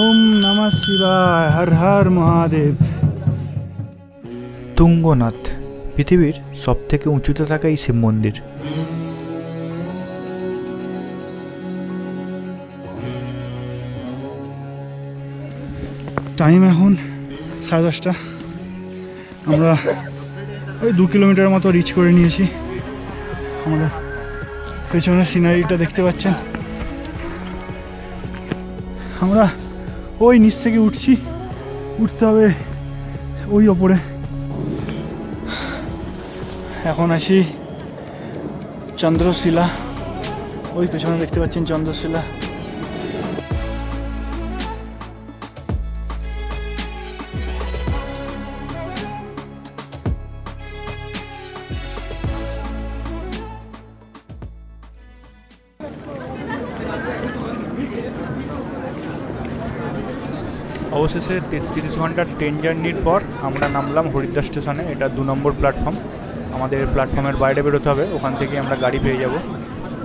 ওম নমঃ শিবায় হর হর মহাদেব। তুঙ্গনাথ পৃথিবীর সব থেকে উঁচুতে থাকা এই শিব মন্দির। টাইম এখন সাড়ে দশটা। আমরা ওই দু কিলোমিটার মতো রিচ করে নিয়েছি। আমাদের পেছনের সিনারিটা দেখতে পাচ্ছেন। আমরা ওই নিচ থেকে উঠছি। উঠতে হবে ওই ওপরে। এখন আসি চন্দ্রশিলা। ওই পেছনে দেখতে পাচ্ছেন চন্দ্রশিলা। অবশেষে তেত্রিশ ঘণ্টার ট্রেন জার্নির পর আমরা নামলাম হরিদ্বার স্টেশনে। এটা দু নম্বর প্ল্যাটফর্ম আমাদের প্ল্যাটফর্মের বাইরে বেরোতে হবে। ওখান থেকে আমরা গাড়ি পেয়ে যাব।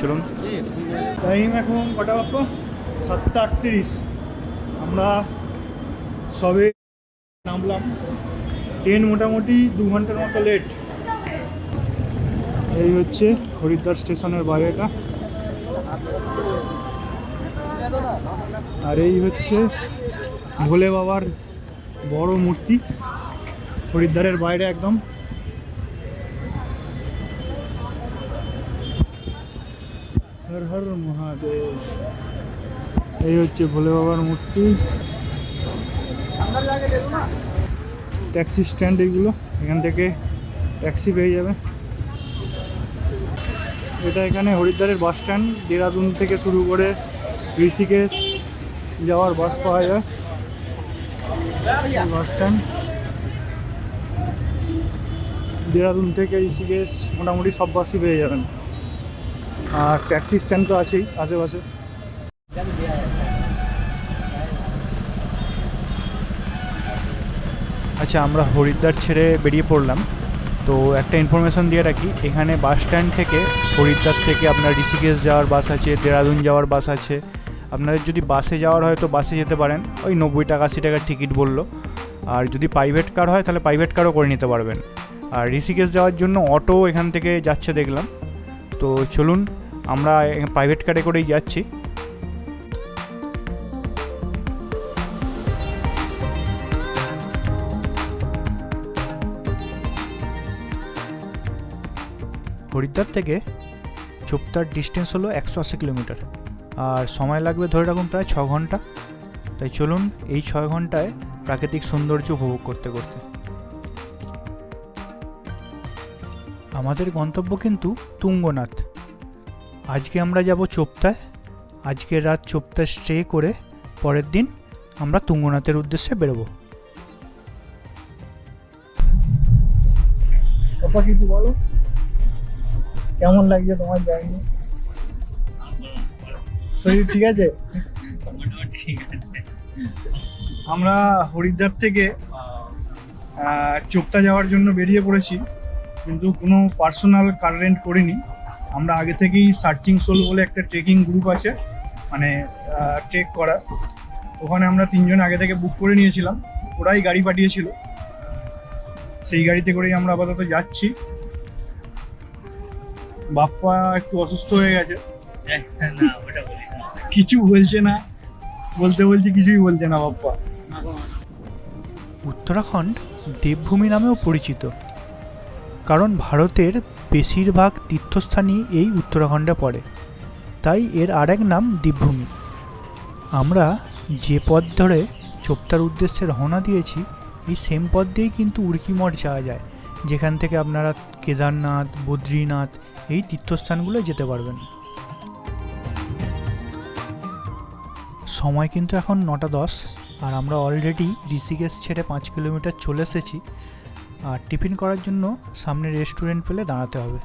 চলুন। টাইম এখন কটা বাপ্পা? সাতটা আটত্রিশ। আমরা সবে নামলাম। ট্রেন মোটামুটি দু ঘণ্টার মতো লেট এই হচ্ছে হরিদ্বার স্টেশনের বাইরেটা। আর এই হচ্ছে ভোলে বাবার বড় মূর্তি হরিদ্বারের বাইরে একদম। হর হর মহাদেব। এই হচ্ছে ভোলে বাবার মূর্তি। ট্যাক্সি স্ট্যান্ড এইগুলো, এখান থেকে ট্যাক্সি পেয়ে যাবে। এটা এখানে হরিদ্বারের বাস স্ট্যান্ড, দেরাদুন থেকে শুরু করে ঋষিকেশ যাওয়ার বাস পাওয়া যায়। বাস স্ট্যান্ড দেরাদুন থেকে ঋষিকেশ, মোটামুটি সব বাসই পেয়ে যাবেন। আর ট্যাক্সি স্ট্যান্ড তো আছেই, আশেপাশে। আচ্ছা আমরা হরিদ্বার ছেড়ে বেরিয়ে পড়লাম। তো একটা ইনফরমেশন দিয়ে রাখি, এখানে বাস স্ট্যান্ড থেকে হরিদ্বার থেকে আপনার ঋষিকেশ যাওয়ার বাস আছে, দেরাদুন যাওয়ার বাস আছে আপনাদের যদি বাসে যাওয়ার হয় তো বাসে যেতে পারেন। ওই নব্বই টাকা, আশি টাকার টিকিট বলল। আর যদি প্রাইভেট কার হয় তাহলে প্রাইভেট কারও করে নিতে পারবেন। আর ঋষিকেশ যাওয়ার জন্য অটো এখান থেকে যাচ্ছে দেখলাম। তো চলুন, আমরা প্রাইভেট কারে করেই যাচ্ছি। হরিদ্বার থেকে চোপতার ডিস্টেন্স হলো একশো আশি কিলোমিটার। আর সময় লাগবে ধরে রাখুন প্রায় ছ ঘণ্টা। তাই চলুন এই ছয় ঘন্টায় প্রাকৃতিক সৌন্দর্য উপভোগ করতে করতে। আমাদের গন্তব্য কিন্তু তুঙ্গনাথ। আজকে আমরা যাব চোপতায় আজকে রাত চোপতায় স্টে করে পরের দিন আমরা তুঙ্গনাথের উদ্দেশ্যে বেরোবো। কেমন লাগছে তোমার জার্নি শরীর ঠিক আছে? আমরা হরিদ্বার থেকে চোপতা যাওয়ার জন্য বেরিয়ে পড়েছি কিন্তু কোনো পার্সোনাল কার রেন্ট করিনি। আমরা আগে থেকেই সার্চিং সোল বলে একটা ট্রেকিং গ্রুপ আছে মানে ট্রেক করা। ওখানে আমরা তিনজন আগে থেকে বুক করে নিয়েছিলাম ওরাই গাড়ি পাঠিয়েছিল। সেই গাড়িতে করেই আমরা আপাতত যাচ্ছি। বাপ্পা একটু অসুস্থ হয়ে গেছে। কিছু বলছে না। বলতে বলছে, কিছুই বলছে না বাপ্পা। উত্তরাখণ্ড দেবভূমি নামেও পরিচিত, কারণ ভারতের বেশিরভাগ তীর্থস্থানই এই উত্তরাখণ্ডে পড়ে। তাই এর আরেক নাম দীপভূমি আমরা যে পথ ধরে চোপতার উদ্দেশ্যে রওনা দিয়েছি, এই সেম পথ দিয়েই কিন্তু উড়কিমঠ যাওয়া যায়, যেখান থেকে আপনারা কেদারনাথ, বদ্রীনাথ এই তীর্থস্থানগুলো যেতে পারবেন। সময় কিন্তু এখন নটা দশ, আর আমরা অলরেডি ঋষিকেশ ছেড়ে পাঁচ কিলোমিটার চলে এসেছি। আর টিফিন করার জন্য সামনে রেস্টুরেন্ট পেলে দাঁড়াতে হবে।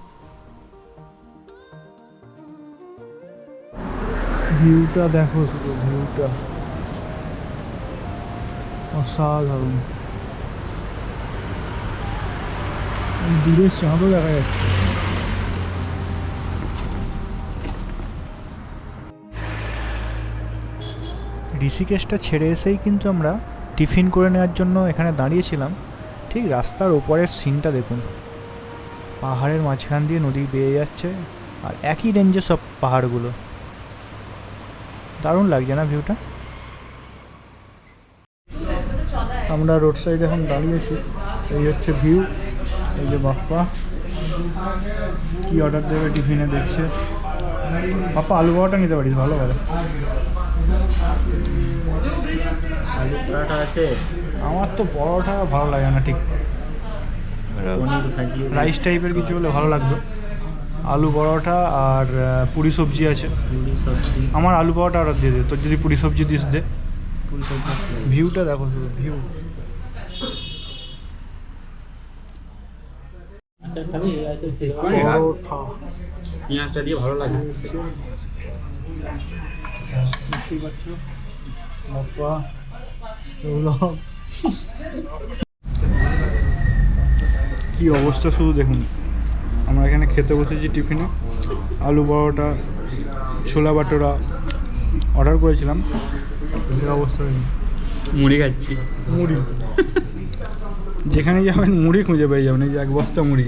ভিউটা দেখো শুধু, ভিউটা। অসাধারণ। দূরের চাঁদও দেখা যাচ্ছে। ঋষিকেশটা ছেড়ে এসেই কিন্তু আমরা টিফিন করে নেওয়ার জন্য এখানে দাঁড়িয়েছিলাম। ঠিক রাস্তার ওপরের সিনটা দেখুন। পাহাড়ের মাঝখান দিয়ে নদী বেয়ে যাচ্ছে আর একই রেঞ্জে সব পাহাড়গুলো। দারুণ লাগছে না ভিউটা আমরা রোড সাইডে এখন দাঁড়িয়েছি। এই হচ্ছে ভিউ এই যে বাপ্পা, কি অর্ডার দেবে টিফিনে দেখছে। বাপ্পা, আলু বড়াটা নিতে পারিস, ভালো ভালো পরাঠা আছে? আমার তো পরোটা ভালো লাগে না ঠিক। রাইস টাইপের কিছু হলে ভালো লাগতো। আলু পরোটা আর পুরি সবজি আছে। আমার আলু পরোটা অর্ডার দিয়ে দে তোর যদি পুরি সবজি দিস দে। ভিউটা দেখো শুধু ভিউ। আচ্ছা পরোটা। পেঁয়াজটা দিয়ে ভালো লাগে। বাপ্পা। কি অবস্থা শুধু দেখুন। আমরা এখানে খেতে বসেছি টিফিনে। আলু পরোটা ছোলা বাটোরা অর্ডার করেছিলাম। অবস্থা মুড়ি খাচ্ছি। মুড়ি। যেখানে যাবেন মুড়ি খুঁজে পেয়ে যাবেন এই যে এক বস্তা মুড়ি।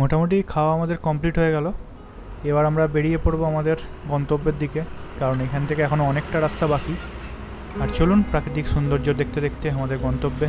মোটামুটি খাওয়া আমাদের কমপ্লিট হয়ে গেল। এবার আমরা বেরিয়ে পড়ব আমাদের গন্তব্যের দিকে, কারণ এখান থেকে এখনও অনেকটা রাস্তা বাকি। আর চলুন প্রাকৃতিক সৌন্দর্য দেখতে দেখতে আমাদের গন্তব্যে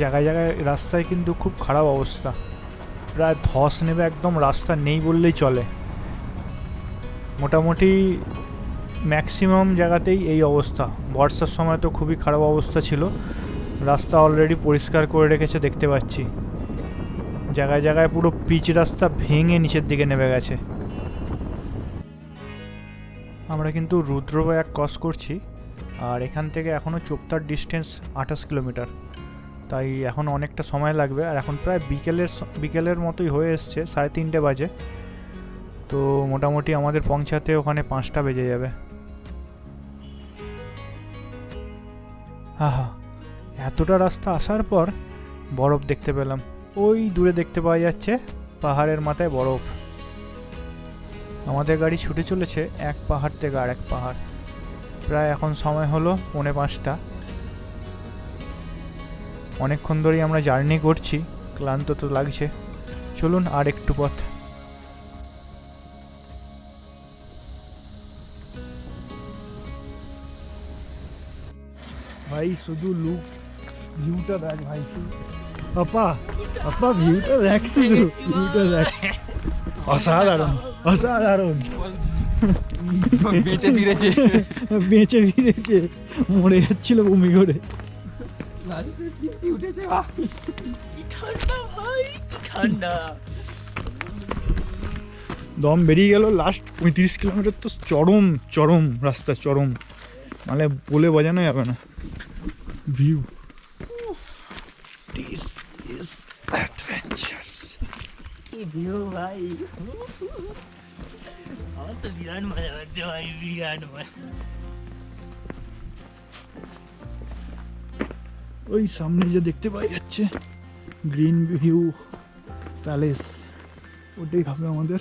জায়গায় জায়গায় রাস্তায় কিন্তু খুব খারাপ অবস্থা। প্রায় ধস নেবে একদম রাস্তা নেই বললেই চলে। মোটামুটি ম্যাক্সিমাম জায়গাতেই এই অবস্থা। বর্ষার সময় তো খুবই খারাপ অবস্থা ছিল। রাস্তা অলরেডি পরিষ্কার করে রেখেছে, দেখতে পাচ্ছি। জায়গায় জায়গায় পুরো পিচ রাস্তা ভেঙে নিচের দিকে নেমে গেছে। আমরা কিন্তু রুদ্রপ্রয়াগ ক্রস করছি, আর এখান থেকে এখনও চোপতার ডিস্টেন্স আঠাশ কিলোমিটার। তাই এখন অনেকটা সময় লাগবে। আর এখন প্রায় বিকেলের বিকেলের মতোই হয়ে এসছে, সাড়ে তিনটে বাজে। তো মোটামুটি আমাদের পৌঁছাতে ওখানে পাঁচটা বেজে যাবে। আহা, এতটা রাস্তা আসার পর বরফ দেখতে পেলাম। ওই দূরে দেখতে পাওয়া যাচ্ছে পাহাড়ের মাথায় বরফ। আমাদের গাড়ি ছুটে চলেছে এক পাহাড় থেকে আর এক পাহাড়। প্রায় এখন সময় হলো পৌনে পাঁচটা। অনেকক্ষণ ধরেই আমরা জার্নি করছি ক্লান্ত তো লাগছে। চলুন আর একটু পথ। ভাই শুধু লুক ভিউটা দেখ ভাই আপা আপা ভিউটা দেখ শুধু ভিউটা দেখ। অসাধারণ অসাধারণ। বেঁচে ফিরেছে। বেঁচে ফিরেছে মরে যাচ্ছিল বমি করে। উঠেছে ঠান্ডা ভাই ঠান্ডা দম বেরিয়ে গেল লাস্ট পঁয়ত্রিশ কিলোমিটার তো চরম চরম রাস্তা চরম। মানে বলে বোঝানো যাবে না। View this is adventure view ভাই? আমার তো বিরাট মজা হচ্ছে ভাই বিরাট মজা। ওই সামনে যে দেখতে পাওয়া যাচ্ছে, গ্রিন ভিউ প্যালেস, ওটাই হবে আমাদের।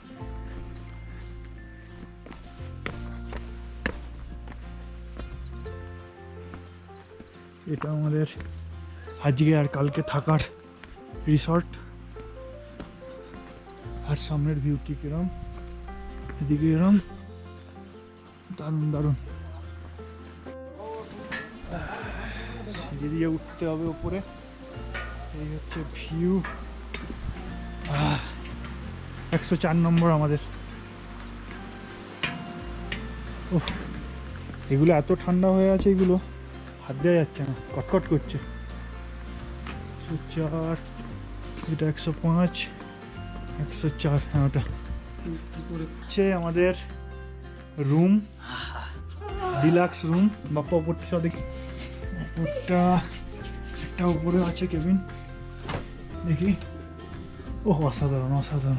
এটা আমাদের আজকে আর কালকে থাকার রিসর্ট আর সামনের ভিউ কি কিরম? এদিকে এরম। দারুণ দারুণ। সিঁড়ি দিয়ে উঠতে হবে উপরে। এই হচ্ছে ভিউ একশো চার নম্বর আমাদের। উফ এগুলো এত ঠান্ডা হয়ে আছে এগুলো। হাত দেওয়া যাচ্ছে না কটকট করছে। একশো চার এটা একশো পাঁচ একশো চার হ্যাঁ ওটা। হচ্ছে আমাদের রুম ডিলাক্স রুম বাপ্পা সব দেখি। উপরটা একটা উপরে আছে, কেবিন। দেখি। ও অসাধারণ অসাধারণ।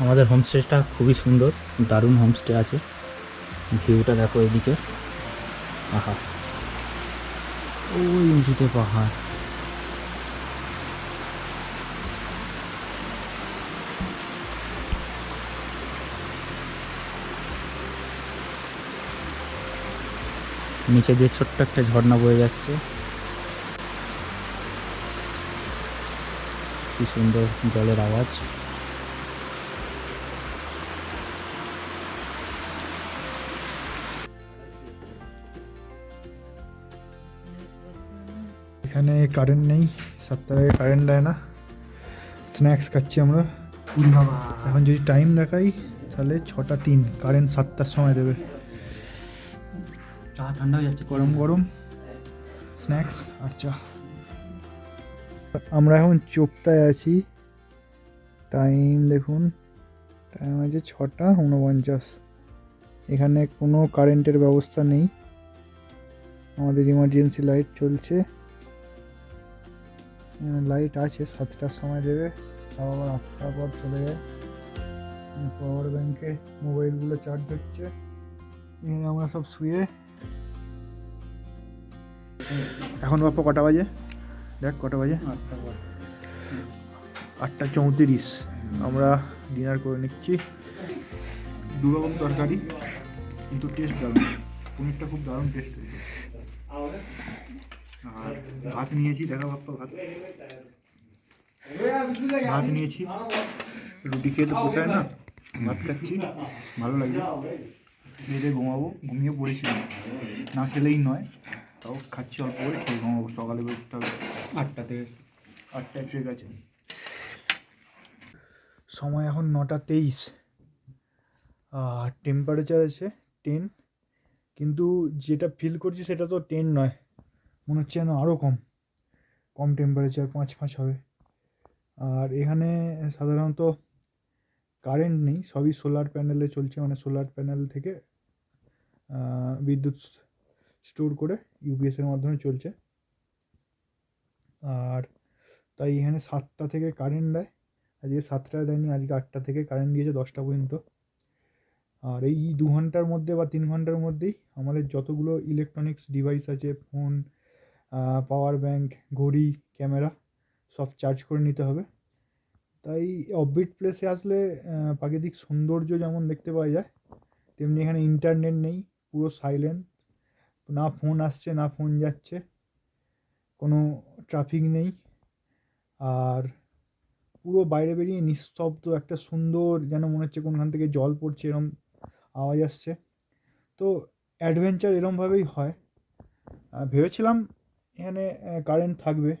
আমাদের হোমস্টেটা খুবই সুন্দর, দারুণ হোমস্টে আছে। ভিউটা দেখো এদিকে। আহা। ওই উঁচুতে পাহাড়। নিচে দিয়ে ছোট্ট একটা ঝর্ণা বয়ে যাচ্ছে। কি সুন্দর জলের আওয়াজ। এখানে কারেন্ট নেই সাতটার আগে কারেন্ট দেয় না। স্ন্যাক্স খাচ্ছি আমরা। এখন যদি টাইম দেখাই তাহলে ছটা তিন কারেন্ট সাতটার সময় দেবে। চা ঠান্ডা হয়ে যাচ্ছে, গরম। গরম। স্ন্যাক্স, আর চা। আমরা এখন চোপটায় আছি। টাইম দেখুন, টাইম আছে ছটা উনপঞ্চাশ এখানে কোনো কারেন্টের ব্যবস্থা নেই। আমাদের ইমার্জেন্সি লাইট চলছে। লাইট আছে, সাতটার সময় দেবে। তাও আবার আটটার পর চলে যায়। পাওয়ার ব্যাংকে মোবাইলগুলো চার্জ হচ্ছে। এখানে আমরা সব শুয়ে এখন বাপ্পা কটা বাজে? দেখ কটা বাজে? আটটা চৌত্রিশ। আমরা ডিনার করে নিচ্ছি। দু রকম তরকারি কিন্তু টেস্ট দারুণ। পনিরটা খুব দারুণ টেস্ট হয়েছে। আর ভাত নিয়েছি দেখা বাপ্পা ভাত। ভাত নিয়েছি। রুটি খেয়ে তো পোষায় না। ভাত খাচ্ছি। ভালো লাগছে। খেয়ে ঘুমাবো। ঘুমিয়ে পড়েছিলাম। না খেলেই নয়। তাও খাচ্ছি অল্প করে খেয়ে ঘুমাবো সকালে উঠতে হবে। আটটা থেকে। আটটায় ঠিক আছে। সময় এখন নটা তেইশ। আর টেম্পারেচার আছে টেন কিন্তু যেটা ফিল করছি সেটা তো টেন নয়। মনে হচ্ছে যেন আরও কম। কম টেম্পারেচার পাঁচ পাঁচ হবে। আর এখানে সাধারণত কারেন্ট নেই সবই সোলার প্যানেলে চলছে মানে সোলার প্যানেল থেকে বিদ্যুৎ স্টোর করে ইউপিএসের মাধ্যমে চলছে। আর তাই এখানে সাতটা থেকে কারেন্ট দেয়। আজকে সাতটায় দেয়নি, আজকে আটটা থেকে কারেন্ট দিয়েছে দশটা পর্যন্ত। আর এই দু ঘণ্টার মধ্যে বা তিন ঘণ্টার মধ্যেই আমাদের যতগুলো ইলেকট্রনিক্স ডিভাইস আছে ফোন পাওয়ার ব্যাংক ঘড়ি ক্যামেরা সব চার্জ করে নিতে হবে। তাই অফবিট প্লেসে আসলে প্রাকৃতিক সৌন্দর্য যেমন দেখতে পাওয়া যায়, তেমনি এখানে ইন্টারনেট নেই, পুরো সাইলেন্ট না ফোন আসছে, না ফোন যাচ্ছে। কোনো ট্রাফিক নেই। আর পুরো বাইরে বেরিয়ে নিস্তব্ধ, একটা সুন্দর যেন মনে হচ্ছে কোনখান থেকে জল পড়ছে এরম আওয়াজ আসছে। তো অ্যাডভেঞ্চার এরমভাবেই হয়। ভেবেছিলাম এখানে কারেন্ট থাকবে,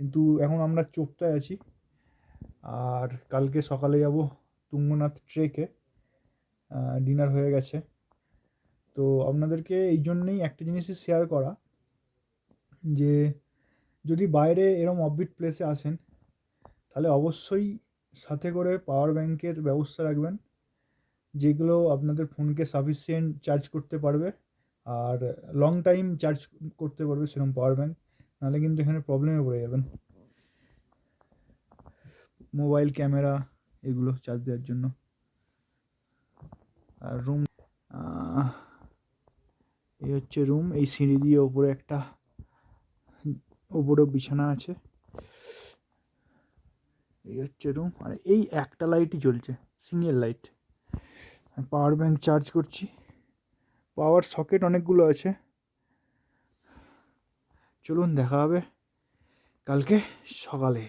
কিন্তু এখন আমরা চোপটায় আছি। আর কালকে সকালে যাব তুঙ্গনাথ ট্রেকে ডিনার হয়ে গেছে। তো আপনাদেরকে এই জন্যেই একটা জিনিসই শেয়ার করা যে, যদি বাইরে এরম অফবিট প্লেসে আসেন, তাহলে অবশ্যই সাথে করে পাওয়ার ব্যাংকের ব্যবস্থা রাখবেন, যেগুলো আপনাদের ফোনকে সাফিসিয়েন্ট চার্জ করতে পারবে আর লং টাইম চার্জ করতে পারবে সেরকম পাওয়ার ব্যাংক নাহলে কিন্তু এখানে প্রবলেমে পড়ে যাবেন। মোবাইল ক্যামেরা এগুলো চার্জ দেওয়ার জন্য। আর রুম হচ্ছে রুম এই সিঁড়ি দিয়ে ওপরে একটা, ওপরেও বিছানা আছে। এই হচ্ছে রুম আর এই একটা লাইটই জ্বলছে single light power bank charge করছি। পাওয়ার সকেট অনেকগুলো আছে। চলুন দেখা হবে কালকে সকালে।